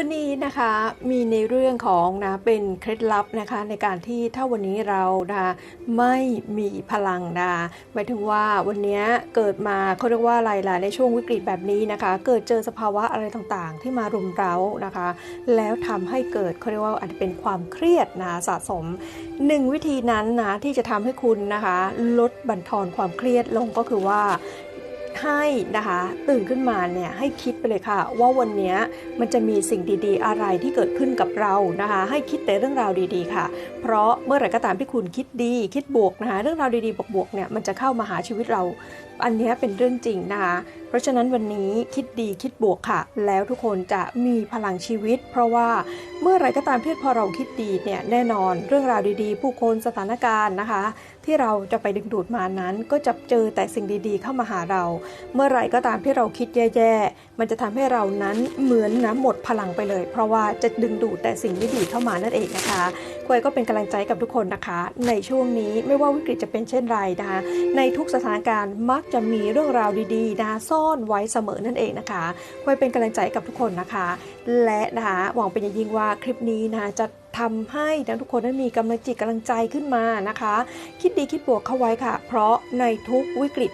วันนี้นะคะมีในเรื่องของนะเป็นเคล็ดลับนะคะในการที่ถ้าวันนี้เรานะไม่มีพลังนะหมายถึงว่าวันนี้เกิดมาเขาเรียกว่าอะไรล่ะในช่วงวิกฤตแบบนี้นะคะ เกิดเจอสภาวะอะไรต่างๆ ที่มารุมเร้านะคะ แล้วทำให้เกิดเขาเรียกว่าอาจจะเป็นความเครียดนะสะสมหนึ่งวิธีนั้นนะที่จะทำให้คุณนะคะ ลดบั่นทอนความเครียดลงก็คือว่า ให้นะคะตื่นขึ้นมาเนี่ยให้คิดไปเลยค่ะ ว่าวันนี้มันจะมีสิ่งดีๆ อะไรที่เกิดขึ้นกับเรานะคะ ให้คิดแต่เรื่องราวดีๆค่ะ เพราะเมื่อไหร่ก็ตามที่คุณคิดดี คิดบวกนะคะเรื่องราวดีๆบวกๆเนี่ยมันจะเข้ามาหาชีวิตเรา อันนี้เป็นเรื่องจริงนะคะ ราะฉะนั้นวันนี้คิดดีคิดบวกค่ะ แล้วทุกคนจะมีพลังชีวิต เพราะว่าเมื่อไรก็ตามที่พอเราคิดดีเนี่ยแน่นอนเรื่องราวดีๆ ผู้คนสถานการณ์นะคะ ที่เราจะไปดึงดูดมานั้น ก็จะเจอแต่สิ่งดีๆ เข้ามาหาเรา เมื่อไรก็ตามที่เราคิดแย่ๆ มันจะทำให้เรานั้นเหมือนน้ำหมดพลังไปเลย เพราะว่าจะดึงดูดแต่สิ่งดีๆเข้ามานั่นเองนะคะควยก็เป็นกำลังใจกับทุกคนนะคะ ในช่วงนี้ไม่ว่าวิกฤตจะเป็นเช่นไรนะคะในทุกสถานการณ์มักจะมีเรื่องราวดีๆนะคะซ่อนไว้เสมอนั่นเองนะคะควยเป็นกำลังใจกับทุกคนนะคะ และนะคะหวังเป็นอย่างยิ่งว่าคลิปนี้นะจะทำให้ทุกคนนั้นมีกำลังจิตกำลังใจขึ้นมานะคะ คิดดีคิดบวกเข้าไว้ค่ะ เพราะในทุกวิกฤต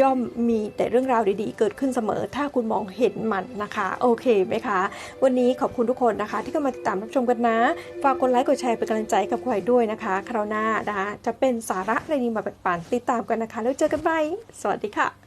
ย่อมมีแต่เรื่องราวดีๆ เกิดขึ้นเสมอ ถ้าคุณมองเห็นมันนะคะ โอเคไหมคะ วันนี้ขอบคุณทุกคนนะคะ ที่เข้ามาติดตามรับชมกันนะ ฝากกดไลค์กดแชร์เป็นกำลังใจกับควายด้วยนะคะคราวหน้านะคะจะเป็นสาระอะไรดีมาแบ่งปันติดตามกันนะคะ แล้วเจอกันใหม่สวัสดีค่ะ